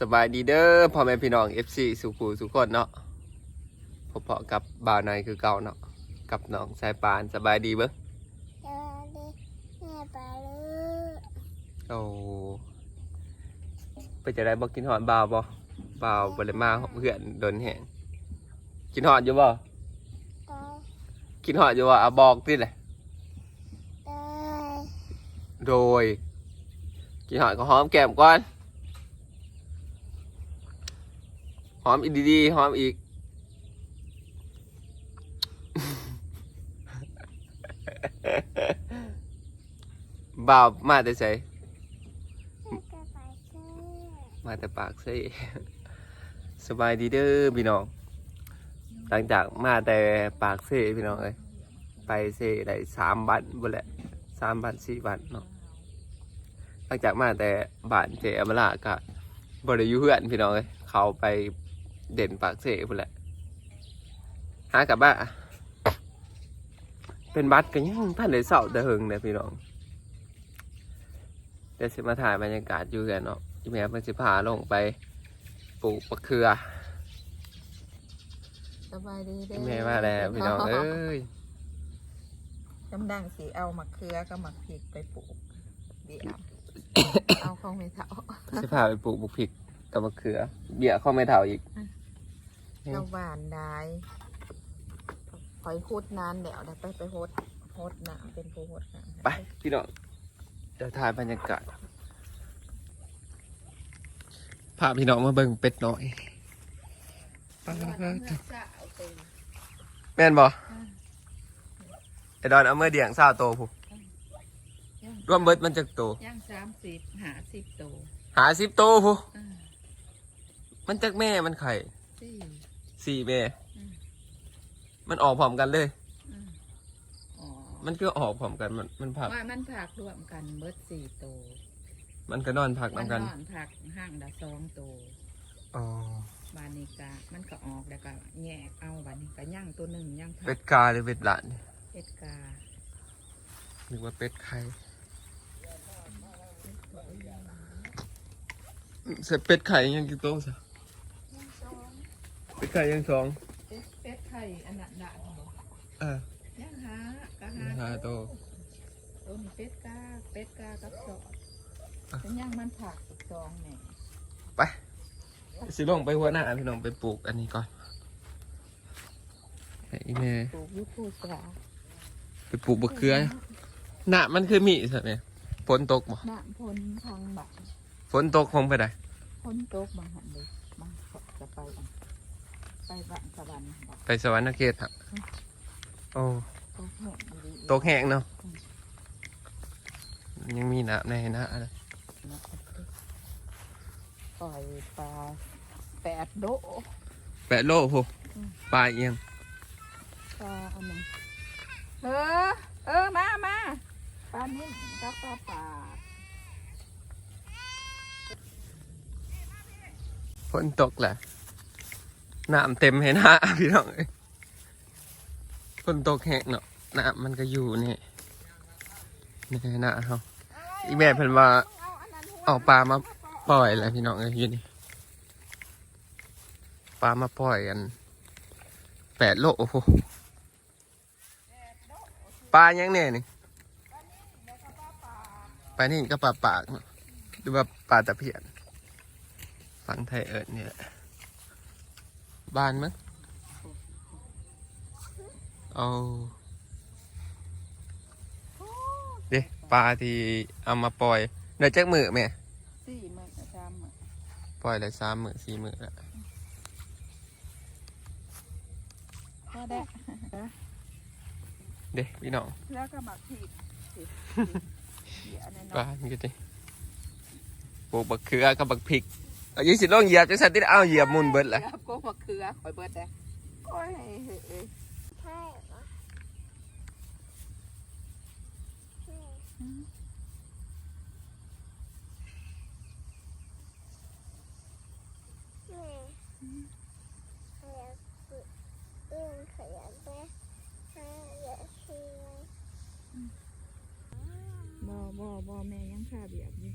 สบายดีเด้อพ่อแม่พี่น้อง FC สุขูสุขคนเนาะพบเพาะกับบ่าวในคือเก่าเนาะกับน้องสายปานสบายดีเบิ้งสวัสดีแม่ปลาลูกโอ้ไปจะได้บอกกินหอดบ่าวบ่บ่าวบ่ได้มาเพื่อนโดนแหงกินหอดอยู่บ่ตายกินหอดอยู่บ่อะบอกดิแหละตายโดยกินหอดก็หอมแก้มก่อน หอมอีกดีๆหอมอีก บ่าวมาแต่ใส่มาแต่ปากเซ่สบายดีเด้อพี่น้อง หลังจากมาแต่ปากเซ่พี่น้องเอ้ยไปเซ่ได้สามบันบ่แหละสามบันสี่บันเนาะหลังจากมาแต่บ้านเจอมราก็บริยุเพื่อนพี่น้องเอ้ยเขาไป เด่นปากเซ่พุ่นแหละหากลับบ้านเป็นบัตรกันยังท่านได้เศร้าแต่หึงเนี่ยพี่น้องเดี๋ยวสิมาถ่ายบรรยากาศอยู่กันเนาะอีแม่เพิ่นสิพาลงไปปลูกมะเขือสบายดีเด้อีแม่มาแล้วพี่น้องเอ้ยกำลังสีเอามะเขือกับมะพริกไปปลูกเดี๋ยวเอาของไม่เท่าสิพาไปปลูกบุกพริกกับมะเขือ เบี้ยข้าวไม่เท่าอีก เจ้าหวานได้คอยโคดนานเดี๋ยวได้ไปไปโคดโคดน้ำเป็นผู้โคดน้ำไปพี่น้องเดี๋ยวถ่ายบรรยากาศพาพี่น้องมาเบิ่งเป็ดน้อยปังแม่นบ่ไอ้ดอนเอาเมื่อเดียงซาวโตผู้รวมเบิดมันจักโตย่างสามสิบหาสิบโตหาสิบโตผู้มันจักแม่มันไข่สี่ สี่แม่ อืม มันออกพร้อมกันเลยอ๋อมันก็ออกพร้อมกันมันมันผัก ว่ามันผักรวมกันเบิดสี่โตมันก็นอนผักมันนำกัน นอนผักห้างละสองโตอ๋อบานนี้กะมันก็ออกแล้วก็แยกเอาบานนี้ก็ย่างตัวหนึ่งย่างผัเป็กดกาหรือเป็ดหลานเป็ดกาหรือว่าเป็ดไข่เสร็จเป็ดไข่ยังกี่โต๊ะซะ เป็ดไข่ยังสองเป็ดเป็ดไข่อันนั้นด่านบ่เออยังหากะหาหาโตะตัวนี้เป็ดกาเป็ดกากับสอดอะเป็นย่างมันผักอีกสองแหน่ไปสิลงไปหัวหน้าพี่น้องไปปลูกอันนี้ก่อนไอ้แม่ปลูกอยุคูสาไปปลูกบะเขือหน้ามันคือมีสักเนี่ยฝนตกบ่หน้าพนทางบักฝนตกคงไปได้พนโต๊กบางหันเลยบางเขาจะไปอัน ไปบ้านสวรรค์บอกไปสวรรค์เขตครับโอ้โต๊กแห้งมันดีตกแห้งเนาะยังมีหน้าในหน้าอะไรนะปล่อยปลาแปดโดแปะโลโหปลาเอียงปลาอันนั้นเออ เออ มามาปลานิ่มกับปลาป่าดฝนตกแหละ น้ำเต็มให้หน้าพี่น้องเอ้ยฝนตกแห้งเนาะน้ำมันก็อยู่นี่นี่ให้หน้าเขาอีแม่เพิ่นว่าเอาอันนั้นหัวเอาปลามาปล่อยแล้วพี่น้องเอ้ยอยู่นี่ปลามาปล่อยกันแปดโลโอ้โหปลายังเนี่ยนี่ปลานี่ก็ปลาปากหรือว่าปลาตะเพียนฟังไทยเอิญเนี่ย บ้านมั้งเอาเดี๋ยวปลาที่เอามาปล่อยเดี๋ยวจักมือแม่สี่มือสามมือปล่อยเลยสามมือสี่มือแล้วพอได้เด็พี่น้องแล้วก็หมักผิดผิดเดี๋ยวในปลาน้องนี่ก็ดิปลูกบักเขือกับบักพริก เอายี่สิลงเหยียบจังสันติเอาเหยียบมุนเบิดละเดี๋ยวก็มะเขือคอยเบิดได้โอ้ยเฮ้ยเอ้ยใช่เหรอแม่แม่ขยันฝึกเอื้อนขยันไปหาอย่าเชียร์บ่บ่บ่แม่ยังข้าเบียบอยู่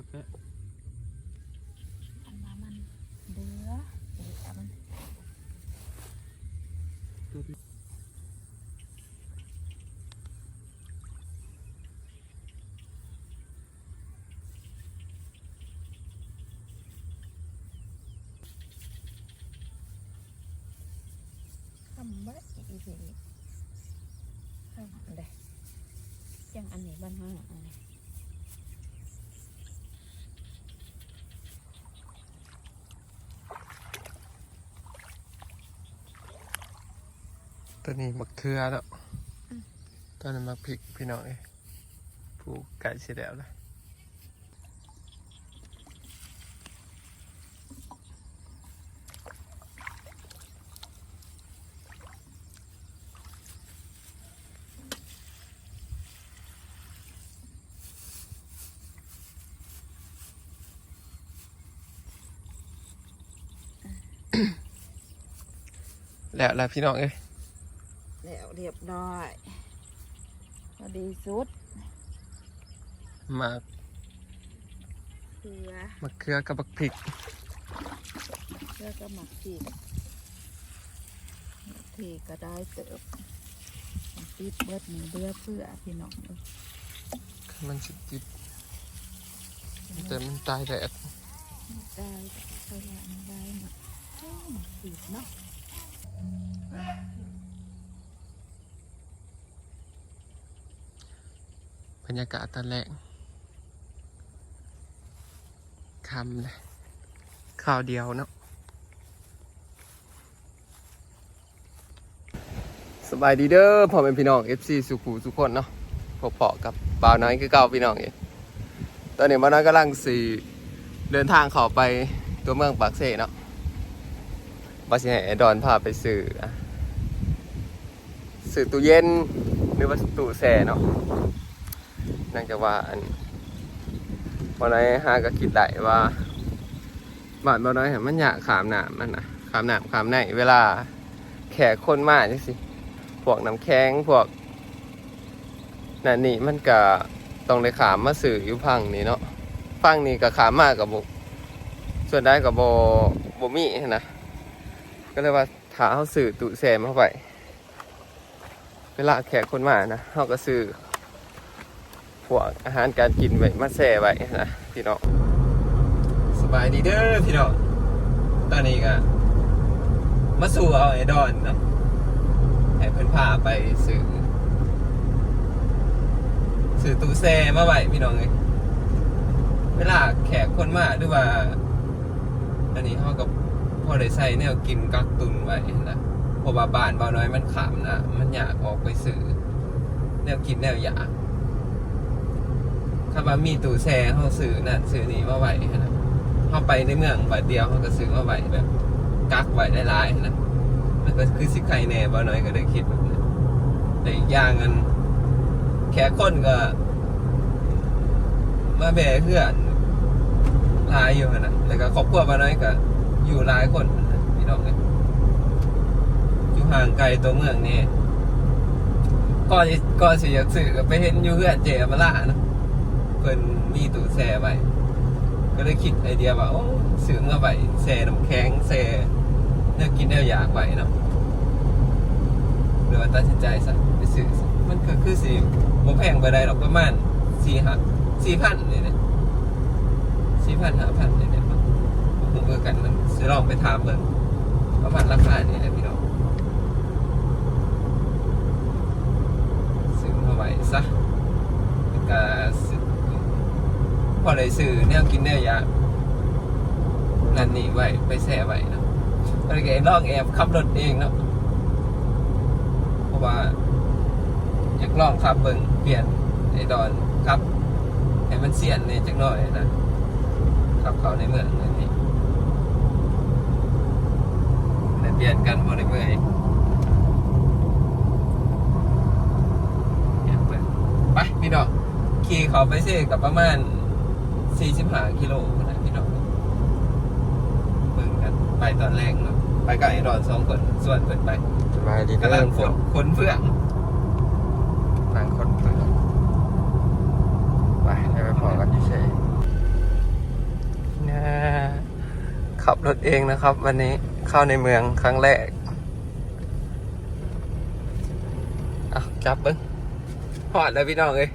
โอเคอันว่ามันเดือเดือมันทำบัดอีสิทำอันใดจังอันนี้บ้านห้างอันนี้ ตัวนี้มักเทือแล้วตัวนั้มักพริกพี่น้องเอ้ยผูกไก่เสียแล้วเลยแล้วแล้วพี่น้องเอ้ย เรียบร้อยพอดีสุดมาเพื่อมะเขือกับบักพริกเพื่อก็หมักจีกทีก็ได้เติบติดเบิดหนึ่งเดือเพื่อพี่น้องเอ้ยมันสิติดแต่มันตายแดดได้ไปแล้วมันได้หมักโอ้หมักจีกเนาะ รรยากาศตอนแรกคำเลยข้าวเดียวเนาะสบายดีเด้อพ่อเป็นพี่น้อง FC สุขูสุกคนเนาะพบเปาะกับบ่าวน้อยคือเก่าพี่น้องเองตอนนี้บ่าวน้อยกำลังสี่เดินทางเข้าไปตัวเมืองปากเสเนาะบาสิให้ดอนพาไปสื่อสื่อตู้เย็นหรือว่าตู้แช่เนาะ เนื่องจากว่าอันวันไหนหาก็คิดได้ว่าบานบ่น้อยเห็นมันอยากขามหน้ำมันนะขามหน้ำขามในเวลาแขกคนมากจังสิพวกน้ำแข็งพวกนั่นนี่มันก็ต้องได้ขามมาสื่ออยู่พังนี่เนาะฟังนี่ก็ขามมากกับบุส่วนได้กับโบโบมีนะก็เลยว่าถาเขาสื่อตุแซมเข้าไป เวลาแขกคนมานะเขาก็สื่อ วกอาหารการกินไว้มาแช่ไว้นะพี่น้องสบายดีเด้อพี่น้องตอนนี้ก็มาสู่เอาไอ้ดอนนะให้เพิ่อนพาไปซื้อซื้อตู้แช่มาไว้พี่น้องเลยเวลาแขกคนมาหรือว่า อันนี้เขากับพ่อได้ใส่แนวกินกักตุนไว้นะเพราะว่าบ้านบ่าน้อยมันขามนะมันอยากออกไปซื้อแนวกินแนวอยาก คำว่ามีตู้แช่เขาซื้อนั่นซื้อนี่มาไหวนะเขาไปในเมืองบัดเดียวเขาก็ซื้อมาไหวแบบกักไหวได้หลายนะมันก็คือสิใครแน่บ่น้อยก็ได้คิดแบบนั้นแต่อีกอย่างกันแค่คนก็ มาแบกเพื่อนหลายอยู่นะแล้วก็ครอบครัวบ่น้อยก็ อยู่หลายคนนะพี่น้องเลยอยู่ห่างไกลตัวเมืองนี่ก็ก็สิอยากซื้อก็ไปเห็นอยู่เพื่อนเจมาล่านะ เพิ่นมีตู้แช่ไว้ก็เลยคิดไอเดียว่าโอ้ซื้อมาไว้แช่น้ำแข็งแช่เนื้อกินเนื้ออยากไว้เนาะหรือว่าตัดสินใจซะไปซื้อมันก็คือสิบ่แพงไปได้หรอกประมาณสี่ห้าสี่พันนี่แหละสี่พันห้าพันนี่แหละผมเออกันมันสิลองไปถามเบิ่งประมาณราคานี่แหละพี่น้องซื้อมาไว้ซะก็ พอได้ซื้อแนวกินแนวอยากนั่นนี่ไว้ไปแช่ไว้เนะก็เลยลองแอบขับรถเองเนาะเพราะว่า อยากลองขับเบิ่งเปลี่ยนไอ้ดอนขับให้มันเสียนเนี่ยจักหน่อยนะขับเขาในเมืองนั่นนี่เลยเปลี่ยนกันบ่ได้เมื่อยอยากเบิ่งไปพี่ดอกขี่เขาไปเซ่กับประมาณ 45กิโลนะพี่น้องเบิ่งกันไปตอนแรกเนาะไปไปกับไอ้ดอนสองคนส่วนเปิดไปสบายดีกำลังฝนขนเฟื่องบางคนเปิดไปเดี๋ยวไปพอกันที่เฉยนะขับรถเองนะครับ วันนี้เข้าในเมืองครั้งแรกอะจับเบิ้งหอดแล้วพี่น้องเอ้ย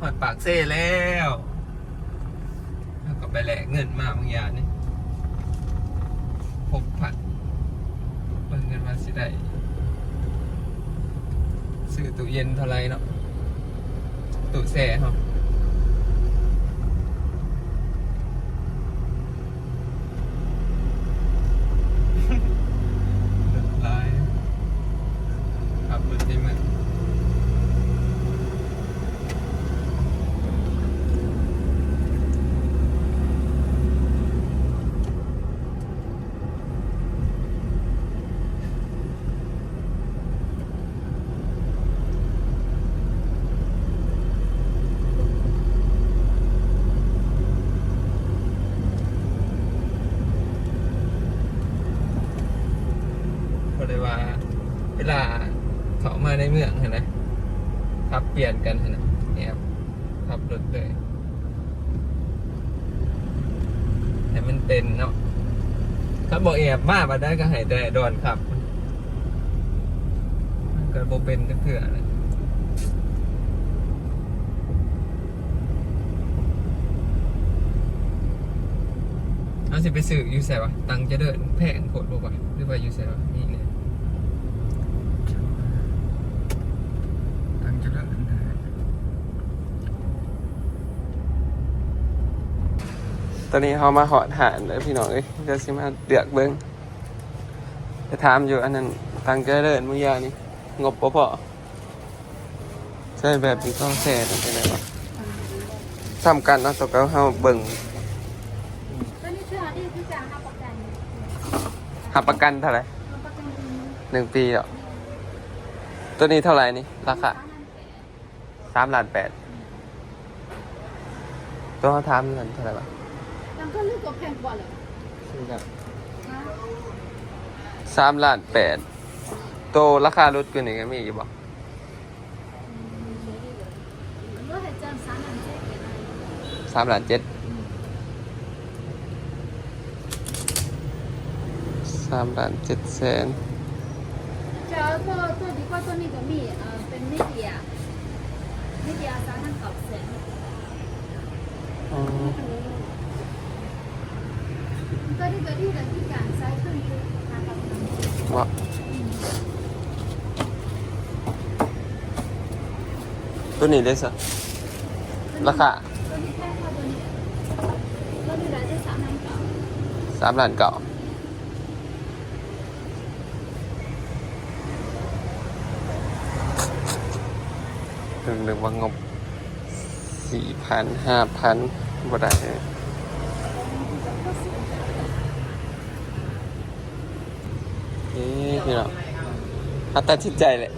หอดปากเซ่แล้วแล้วก็ ไปแหลกเงินมาบางอย่างนี่หกพันเบิ่งเงินมาสิได้ซื้อตู้เย็นเท่าไรเนาะตู้แซ่เนาะ หลายขับรถได้มันเพราะเลยว่า เวลาเขามาในเมืองเห็นไหมขับเปลี่ยน กันนไหมเนี่ยครับขับรถเลยแต่มันเป็นเนาะถ้าบอกแอบมาบัได้ก็ให้แต่ดอนขับมันก็โบเป็นกเถื่อเลยเอาสิไปซื้ออยู่ใส่วะตังจะเดินแพงโคตรบ่วะหรือว่าอยู่ใส่วะนี่เนี่ย ตั้งจะเลิกนะ ตอนนี้เขามาหอดหานเลยพี่น้องเอ้ยเดี๋ยวสิมาเดือกเบิ้งจะถามอยู่อันนั้นตังเจริญมุยานี่งบปพอใช่แบบนี้ต้องแซ่ตั้งแต่ไหนวะสำคัญเนาะต่อไปเขาเบิ่งตอนนี้เชื่อที่พี่จะรับประกันหับประกันเท่าไหร่รับประกันตรงนี้หนึ่งปีเหรอตัวนี้เท่าไหร่นี่ราคาสามล้านแปดตัวเขาถามเงินเท่าไหร่วะ มันก็เลือกตัวแพงกว่าเหรอสามล้านแปดตัวราคารถกูนี่ก็มีอยู่บ่ก็ให้เจอสามพันเจ็ดสามล้านเจ็ดสามล้านเจ็ดแสนเจอตัวตัวดีกว่าตัวนี้ก็มีเออเป็นมิเดียมิเดียสามพันเก้าแสน อ๋อตัวนี้ตัวที่เราที่การใช้เครื่องมือทางการเงินว่าตัวนี้ได้สะราคาตัวนี้แค่เท่าตัวนี้ตัวนี้เราจะสามพันเก้าสามล้านเก่าหนึ่งหนึ่งว่างบสี่พันห้าพันบ่ได้ เลยเอ๊ะพี่น้องเอาตัดสินใจเลย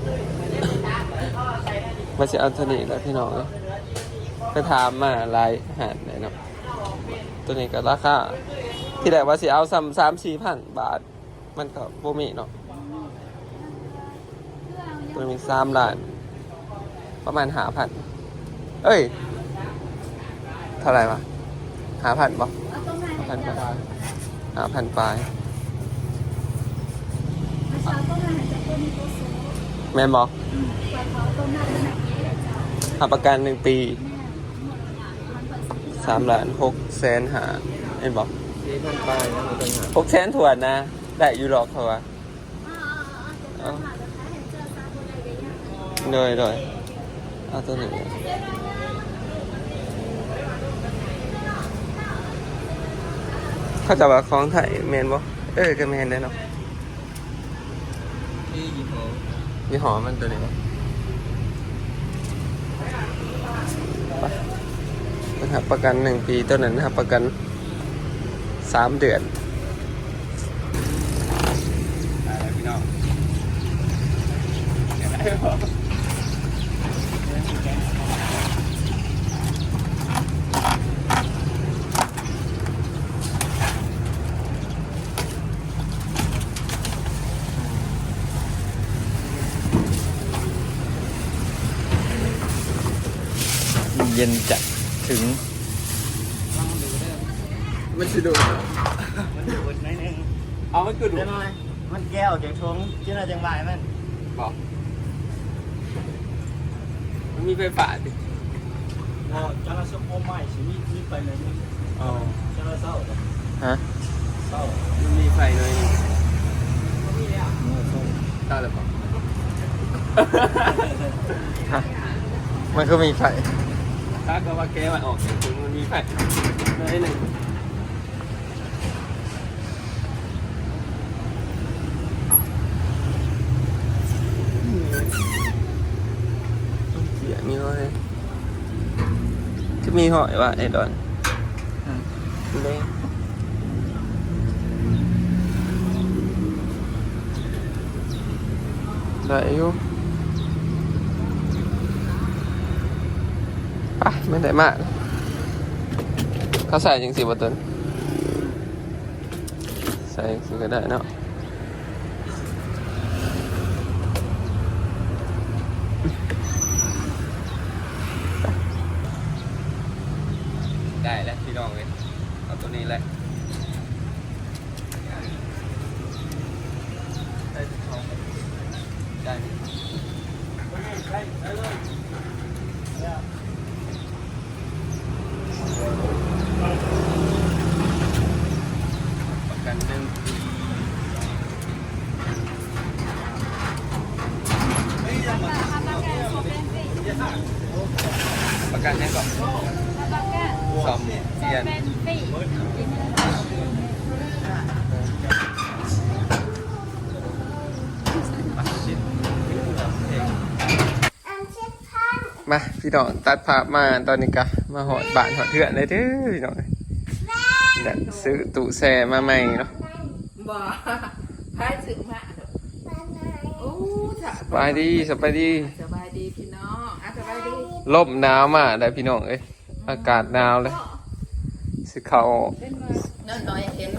ว่าจะเอาตัวนี้แล้วพี่น้องเอ้ยไปถามมาลายหาดเลยเนาะตัวนี้ก็ราคาที่แรกว่าสิเอาสามสามสี่พันบาท มันก็บ่มีเนาะตัวนี้สามล้าน ประมาณหาพันเอ้ย เท่าไหร่วะหาพันบ่เอาตรงไหนหาพันปลายหาพันปลาย มาเช้าตรงไหนจะตัวนี้ตัวสูง แม่นบ่กว่าเขาตรงนั้นตรงไหนจะหาประกันหนึ่งปีแม่หมดละมันเปิดสิบสามล้านหกแสนหาเห็นบ่สี่พันปลายนะมันต้องหาหกแสนถวนนะ ได้อยู่หรอกเขาว่าอ่าอ่าอ่าจะหาจะขายให้เจอตามบนใดก็ยากเลยเลยเอาตัวนี้เขาจะว่าของไทยแมนบ่เออก็แมนได้เนาะ ที่ยี่ห้อยี่ห้อมันตัวนี้ไปนะครับประกันหนึ่งปีตัวนั้นนะครับประกันสามเดือนพี่น้อง ย็นจัดถึงมันจะดูมันดูดหน่อยหนึงเอามันคือดูเดี๋ยวหน่อยมันแก้วจังชงจิน่าจังหวายมันบอกมันมีไฟฟ้าดิอ๋อจังละสมโอใหม่สิมีมีไปเลยนี่อ๋อจังละเศร้าฮะเศร้ามันมีไฟหน่อยนึงเมื่อส่งได้หรือเปล่าฮะมันก็มีไฟถ้าก็ว่าแกมันออกถึงมันมีไฟ หน่อยหนึ่งเสียมีห้อยจะมีหอยว่าไอ้ดอนเด้ ไม่ได้มาก เขาใส่จังสิบตันใส่สิก็ได้เนาะได้แล้วพี่น้องเลยเอาตัวนี้แหละได้ทุกช่องได้ ประกันหนึ่งปีประกันยังก่อนสองเดือนมา พี่น้องตัดภาพมาตอนนี้กะมาหอดบ้านหอดเถื่อนเลยเด้อพี่น้องเนี่ยซื้อตู้แช่มาใหม่เนาะบ่พายถึงมาเด้อโอ้จ้ะสบายดีสบายดีสบายดีพี่น้องอะสบายดีลมหนาวมาได้พี่น้องเอ้ยอากาศหนาวเลยสิเขานั่นน้อยเห็น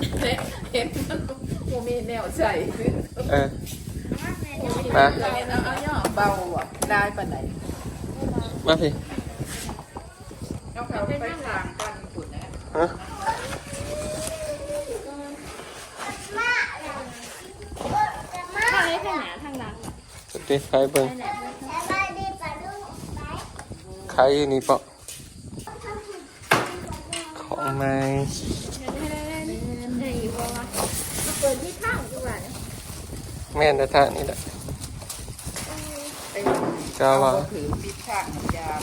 เห็นโมมีแนวใส่เออมาเอาเอาย่อเบาอะได้ปานไหน มาพี่เอาเขาไปทางกันฝุ่นนะฮะทางนี้ทางไหนทางหลังสติใครเบิ่งสบายดีป่ะลูกไปใครอยู่นี่ปะของไม้ไหนวะเปิดที่ข้างดีกว่าแม่นแต่ทางนี้แหละ ก็ว่าเอถือปิดข้างยาม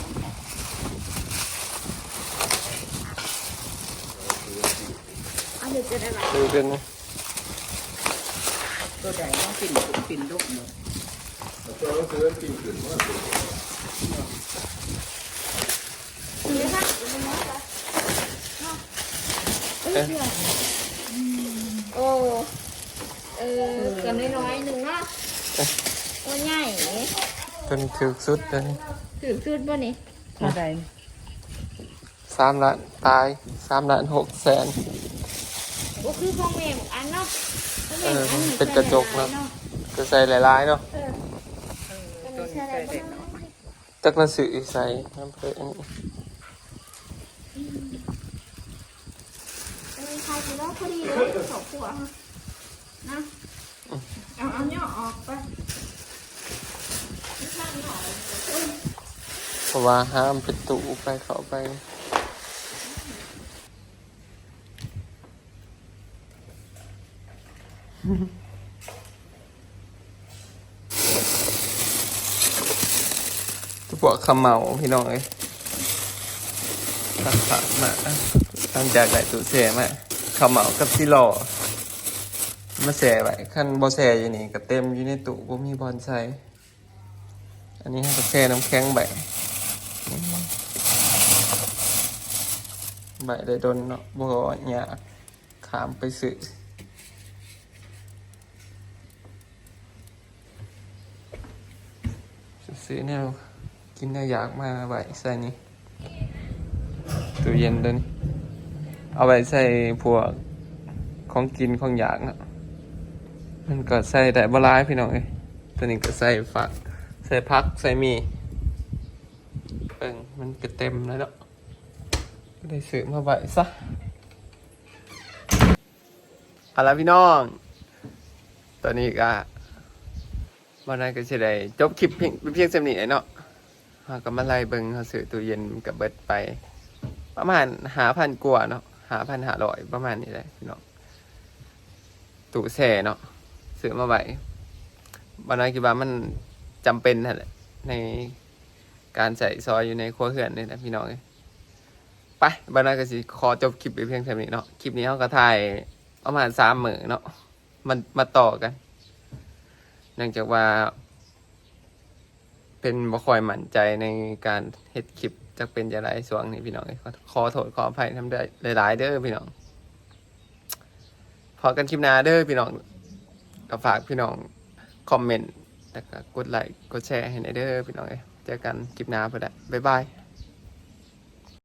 เอาเดี๋ยวจะได้ไหมดูเป็นตัวใหญ่ต้องปิ่นปิ่นลูกเนาะโอ้เออกันน้อยๆหนึ่งเนาะโอ้ใหญ่ ตัวนี้ถือสุดตัวนี้ถือชุดบ่นี่อะไรสามล้านตายสามล้านหกแสนโอ้คือของแม่อันเนาะเออเป็นกระจกเนาะก็ใส่หลายๆเนาะเออตัวนี้ใส่เด็กเนาะจักมาสื่อใส่น้ำเพลอันนี้เออใครจะรอพอดีเลยสองขวดนะ เอาเอาย่อออกไป เพราะว่าห้ามป็นตู้ไปเข้าไปตัวพวกขมเหมาพี่น้องเอ้ยตัดผักมาหลังจากได้ตู้แช่มาขมเหมากับซิโลมาแช่ไว้ขั้นบ่แช่อยู่นี่ก็เต็มอยู่ในตู้บ่มีบอลใส่อันนี้ให้ก็แช่น้ำแข็งใบ ใบได้โดนเนาะบ่ยากขามไปซื้อซื้อแนวกินแนวอยากมาไว้ใส่นี่ตู้เย็นตัวนี้เอาไว้ใส่พวกของกินของอยากนะมันก็ใส่ได้บลายพี่น้องเอ้ยตัวนี้ก็ใส่ฝัก ใส่พัก ใส่มีเบิ่งมันก็เต็มแล้วเนาะ ได้ซื้อมาไว้ซะเอาละพี่น้อง ตอนนี้ก็วันนั้นก็จะได้จบคลิปเพียงเพียงสำนีเนาะเราก็มาไล่เบิงเขาซื้อตู้เย็นกับเบิดไป ประมาณหาพันกว่าเนาะหาพันหาร้อยประมาณนี้แหละพี่น้องตู้แช่เนาะซื้อมาไว้วันนั้นคิดว่ามันจำเป็นนั่นแหละในการใส่ซอยอยู่ในครัวเรือนนี่แหละพี่น้องเอ้ ไปบันนั้นก็สิขอจบคลิปไปเพียงเท่านี้เนาะคลิปนี้เขาก็ถ่ายประมาณสามหมื่นเนาะมันมาต่อกันเนื่องจากว่า เป็นบ่คอยหมั่นใจในการเฮ็ดคลิปจะเป็นจะไรส่วงนี้พี่น้องเอ้ขอโทษขออภัยทำได้หลายๆเด้อพี่น้องพอกันคลิปหน้าเด้อพี่น้องก็ฝากพี่น้องคอมเมนต์แล้วก็กดไลค์กดแชร์ให้ในเด้อพี่น้องเอ้เจอกันคลิปหน้าเพื่อนบ๊ายบาย